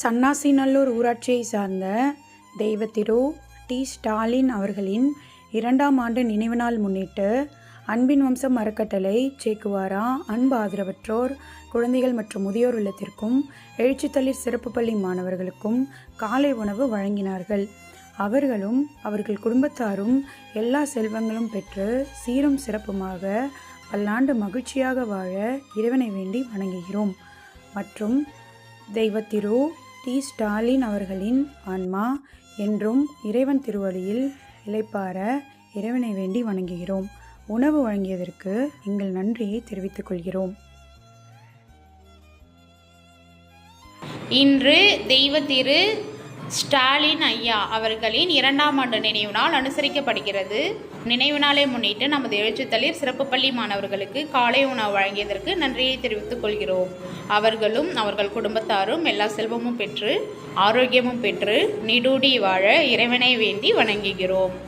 சன்னாசிநல்லூர் ஊராட்சியை சார்ந்த தெய்வத்திரு டி. ஸ்டாலின் அவர்களின் இரண்டாம் ஆண்டு நினைவு நாள் முன்னிட்டு அன்பின் வம்சம் அறக்கட்டளை சேக்குவாரா அன்பு ஆதரவற்றோர் குழந்தைகள் மற்றும் முதியோர் இல்லத்திற்கும் எழுச்சித்தளிர் சிறப்பு பள்ளி மாணவர்களுக்கும் காலை உணவு வழங்கினார்கள். அவர்களும் அவர்கள் குடும்பத்தாரும் எல்லா செல்வங்களும் பெற்று சீரும் சிறப்புமாக பல்லாண்டு மகிழ்ச்சியாக வாழ இறைவனை வேண்டி வணங்குகிறோம். மற்றும் தெய்வத்திரு டி. ஸ்டாலின் அவர்களின் ஆன்மா என்றும் இறைவன் திருவழியில் இளைப்பார இறைவனை வேண்டி வணங்குகிறோம். உணவு வழங்கியதற்கு எங்கள் நன்றியை தெரிவித்துக் கொள்கிறோம். இன்று தெய்வத்திரு ஸ்டாலின் ஐயா அவர்களின் இரண்டாம் ஆண்டு நினைவு நாள் அனுசரிக்கப்படுகிறது. நினைவு நாளை முன்னிட்டு நமது எழுச்சித்தளிர் சிறப்பு பள்ளி மாணவர்களுக்கு காலை உணவு வழங்கியதற்கு நன்றியை தெரிவித்துக் கொள்கிறோம். அவர்களும் அவர்கள் குடும்பத்தாரும் எல்லா செல்வமும் பெற்று ஆரோக்கியமும் பெற்று நீடூடி வாழ இறைவனை வேண்டி வணங்குகிறோம்.